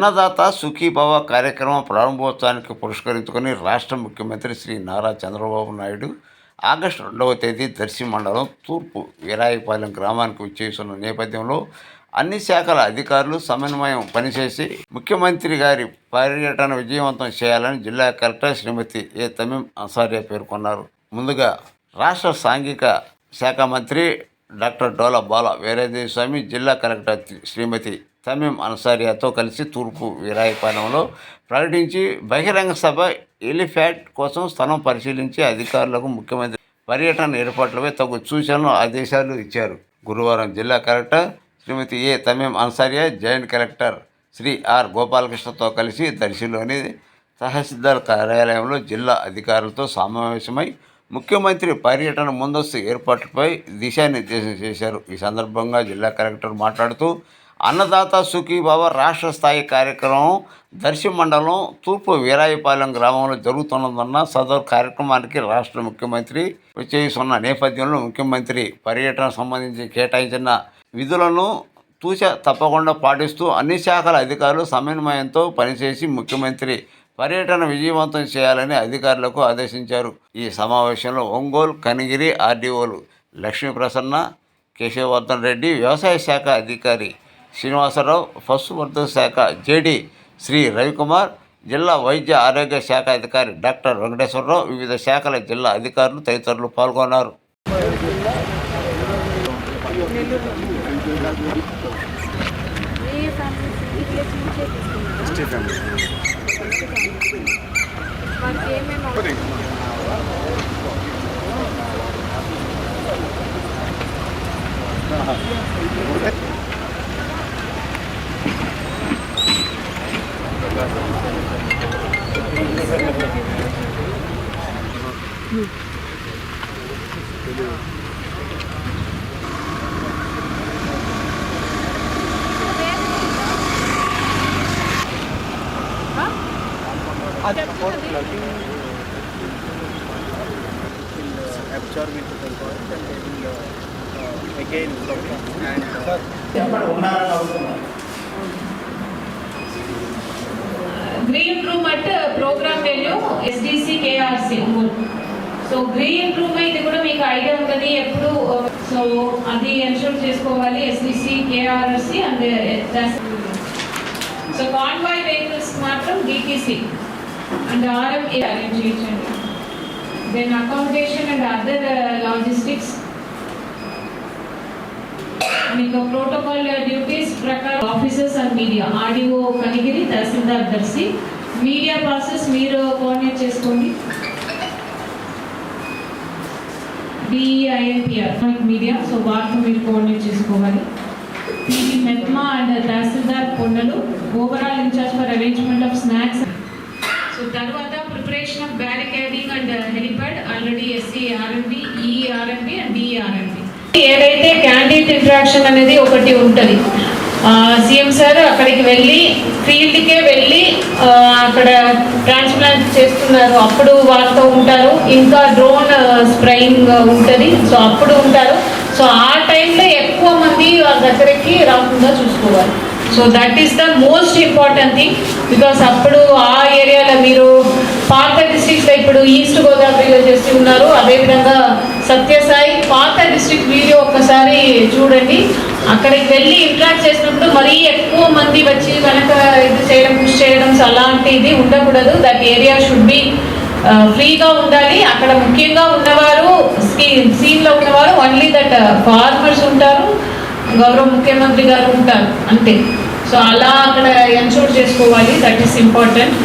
అన్నదాత సుఖీభవ కార్యక్రమం ప్రారంభోత్సవానికి పురస్కరించుకొని రాష్ట్ర ముఖ్యమంత్రి శ్రీ నారా చంద్రబాబు నాయుడు ఆగస్టు రెండవ తేదీ దర్శి మండలం తూర్పు వీరాయిపాలెం గ్రామానికి వచ్చేస్తున్న నేపథ్యంలో అన్ని శాఖల అధికారులు సమన్వయం పనిచేసి ముఖ్యమంత్రి గారి పర్యటన విజయవంతం చేయాలని జిల్లా కలెక్టర్ శ్రీమతి ఏ తమీం అన్సారియా పేర్కొన్నారు. ముందుగా రాష్ట్ర సాంఘిక శాఖ మంత్రి డాక్టర్ డోలా బాల వీరేంద్ర స్వామి జిల్లా కలెక్టర్ శ్రీమతి తమీం అన్సారియాతో కలిసి తూర్పు వీరాయపాలెంలో ప్రకటించి బహిరంగ సభ ఎలిఫ్యాట్ కోసం స్థలం పరిశీలించి అధికారులకు ముఖ్యమంత్రి పర్యటన ఏర్పాట్లపై తగు సూచనలు ఆదేశాలు ఇచ్చారు. గురువారం జిల్లా collector Shrimati A Tameem Ansariya joint collector Shri R గోపాలకృష్ణతో కలిసి దర్శిలోని తహసీల్దార్ కార్యాలయంలో జిల్లా అధికారులతో సమావేశమై ముఖ్యమంత్రి పర్యటన ముందస్తు ఏర్పాట్లపై దిశానిర్దేశం చేశారు. ఈ సందర్భంగా జిల్లా కలెక్టర్ మాట్లాడుతూ అన్నదాత సుఖీభావ రాష్ట్ర స్థాయి కార్యక్రమం దర్శి మండలం తూర్పు వీరాయపాలెం గ్రామంలో జరుగుతున్నదన్న సదరు కార్యక్రమానికి రాష్ట్ర ముఖ్యమంత్రి చేస్తున్న నేపథ్యంలో ముఖ్యమంత్రి పర్యటన సంబంధించి కేటాయించిన విధులను తూచ తప్పకుండా పాటిస్తూ అన్ని శాఖల అధికారులు సమన్వయంతో పనిచేసి ముఖ్యమంత్రి పర్యటన విజయవంతం చేయాలని అధికారులకు ఆదేశించారు. ఈ సమావేశంలో ఒంగోలు కనిగిరి ఆర్డీఓలు లక్ష్మీ ప్రసన్న కేశవర్ధన్ రెడ్డి వ్యవసాయ శాఖ అధికారి శ్రీనివాసరావు పశువర్ధక శాఖ జేడి శ్రీ రవికుమార్ జిల్లా వైద్య ఆరోగ్య శాఖ అధికారి డాక్టర్ వెంకటేశ్వరరావు వివిధ శాఖల జిల్లా అధికారులు తదితరులు పాల్గొన్నారు. ఫ్యామిలీ? ఈ ప్లేస్ నుంచే తీసుకున్నారా వారికి ఏమేమి అవసరం? Absorb into the body and they will uh, again and green room at program venue SDC KRC so green room ఇది కూడా మీకు ఐడియా ఉంటుంది ఎప్పుడు సో అది ఎన్షూర్ చేసుకోవాలి SDC KRC and so convoy vehicles మాత్రం డిటీసీ అండ్ ఆర్ఎంఏ అరేంజ్ చేయించండి. Then accommodation and other logistics మీకు ప్రోటోకాల్ డ్యూటీస్ uh, ప్రకారం officers and media RDO Kanigiri tahsildar Darsi. Media process మీరు కోఆర్డినేట్ చేసుకోండి. డిఐఎంపిఆర్ మీడియా సో వాటిని మీరు coordinate చేసుకోవాలి. PT మెత్మా and tahsildar Kondalu overall in charge for arrangement of snacks తర్వాత preparation of barricading and helipad already SC RMB ERMB and DRMB ఏదైతే candidate interaction అనేది ఒకటి ఉంటుంది సీఎం సార్ అక్కడికి వెళ్ళి ఫీల్డ్కే వెళ్ళి అక్కడ ట్రాన్స్ప్లాంట్ చేస్తున్నారు. అప్పుడు వాళ్ళతో ఉంటారు. ఇంకా డ్రోన్ స్ప్రేయింగ్ ఉంటుంది. సో అప్పుడు ఉంటారు. సో ఆ టైంలో ఎక్కువ మంది వాళ్ళ దగ్గరికి రాకుండా చూసుకోవాలి. So that is the most important thing because అప్పుడు ఆ ఏరియాలో మీరు పాత డిస్ట్రిక్ట్లో ఇప్పుడు ఈస్ట్ గోదావరిలో చేసి ఉన్నారు. అదేవిధంగా సత్యసాయి పాత డిస్ట్రిక్ట్ వీడియో ఒక్కసారి చూడండి. అక్కడికి వెళ్ళి ఇంట్రాక్ట్ చేసినప్పుడు మరీ ఎక్కువ మంది వచ్చి వెనక ఇది చేయడం పుష్ చేయడం అలాంటిది ఉండకూడదు. దట్ ఏరియా షుడ్ బి ఫ్రీగా ఉండాలి. అక్కడ ముఖ్యంగా ఉన్నవారు సీన్లో ఉన్నవారు ఓన్లీ దట్ ఫార్మర్స్ ఉంటారు. గౌరవ ముఖ్యమంత్రి గారు ఉంటారు. అంతే. సో అలా అక్కడ ఎన్షూర్ చేసుకోవాలి. దట్ ఈస్ ఇంపార్టెంట్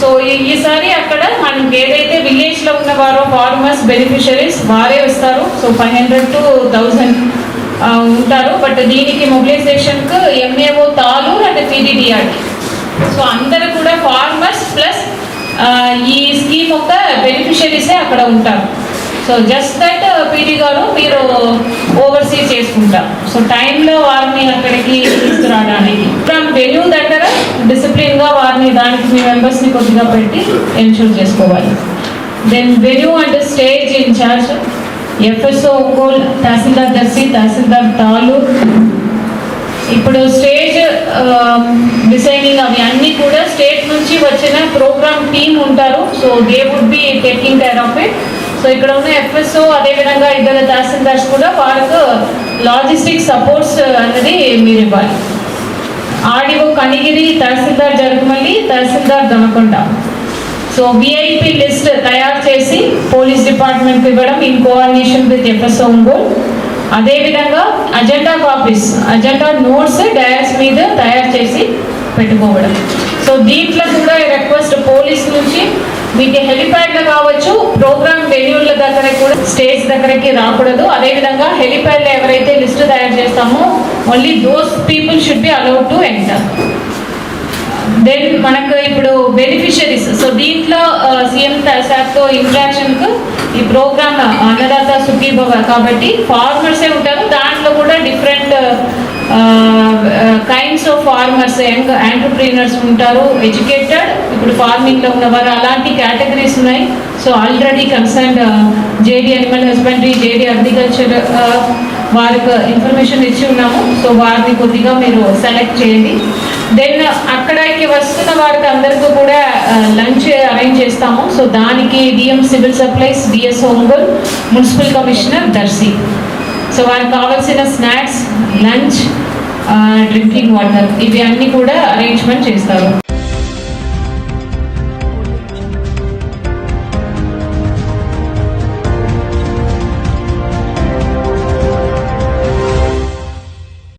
సో ఈసారి అక్కడ మనకి ఏదైతే విలేజ్లో ఉన్నవారో ఫార్మర్స్ బెనిఫిషరీస్ వారే వస్తారు. So five hundred to thousand ఉంటారు. బట్ దీనికి మొబిలైజేషన్కు M A O Talur and P D D R T so అందరూ కూడా ఫార్మర్స్ ప్లస్ ఈ స్కీమ్ యొక్క బెనిఫిషరీసే అక్కడ ఉంటారు. సో జస్ట్ దట్ పీటీ గారు మీరు ఓవర్సీ చేసుకుంటారు సో టైంలో వారిని అక్కడికి తీసుకురావడానికి. ఫ్రమ్ వెన్యూ దగ్గర డిసిప్లిన్గా వారిని దానికి మీ మెంబర్స్ని కొద్దిగా పెట్టి ఎన్షూర్ చేసుకోవాలి. Then venue and stage in charge FSO coal tahsildar Darsi tahsildar Talur ఇప్పుడు స్టేజ్ డిసైనింగ్ um, అవి అన్నీ కూడా స్టేట్ నుంచి వచ్చిన ప్రోగ్రామ్ టీమ్ ఉంటారు. So they would be taking care of it so ఇక్కడ ఉన్న ఎఫ్ఎస్ఓ అదేవిధంగా ఇద్దరు తహసీల్దార్స్ కూడా వాళ్ళకు లాజిస్టిక్ సపోర్ట్స్ అనేది మీరు ఇవ్వాలి. RDO Kanigiri tahsildar Jarugumalli tahsildar Damakonda so VIP list తయారు చేసి పోలీస్ డిపార్ట్మెంట్కి ఇవ్వడం in coordination with FSO Ongole. అదేవిధంగా agenda copies agenda notes dais మీద తయారు చేసి పెట్టుకోవడం. సో దీంట్లో కూడా రిక్వెస్ట్ పోలీస్ నుంచి మీకు హెలిప్యాడ్లో కావచ్చు ప్రోగ్రామ్ వెన్యూల దగ్గర కూడా స్టేజ్ దగ్గరకి రాకూడదు. అదేవిధంగా హెలిప్యాడ్లో ఎవరైతే లిస్ట్ తయారు చేస్తామో only those people should be allowed to enter then మనకు ఇప్పుడు బెనిఫిషరీస్ సో దీంట్లో సీఎం సార్తో ఇంట్రాక్షన్కు ఈ ప్రోగ్రామ్ అన్నదాత సుఖీభవ. కాబట్టి ఫార్మర్సే ఉంటారు దాంట్లో కూడా different kinds of farmers young entrepreneurs ఉంటారు ఎడ్యుకేటెడ్ ఇప్పుడు ఫార్మింగ్లో ఉన్నవారు అలాంటి కేటగిరీస్ ఉన్నాయి. So already concern JD animal husbandry JD agriculture వారికి ఇన్ఫర్మేషన్ ఇచ్చి ఉన్నాము. సో వారిని కొద్దిగా మీరు సెలెక్ట్ చేయండి. దెన్ అక్కడికి వస్తున్న వారికి అందరికీ కూడా లంచ్ అరేంజ్ చేస్తాము. సో దానికి DM civil supplies DS Ongole municipal commissioner Darsi so వారికి కావాల్సిన స్నాక్స్ లంచ్ డ్రింకింగ్ వాటర్ ఇవి అన్నీ కూడా అరేంజ్మెంట్ చేస్తారు.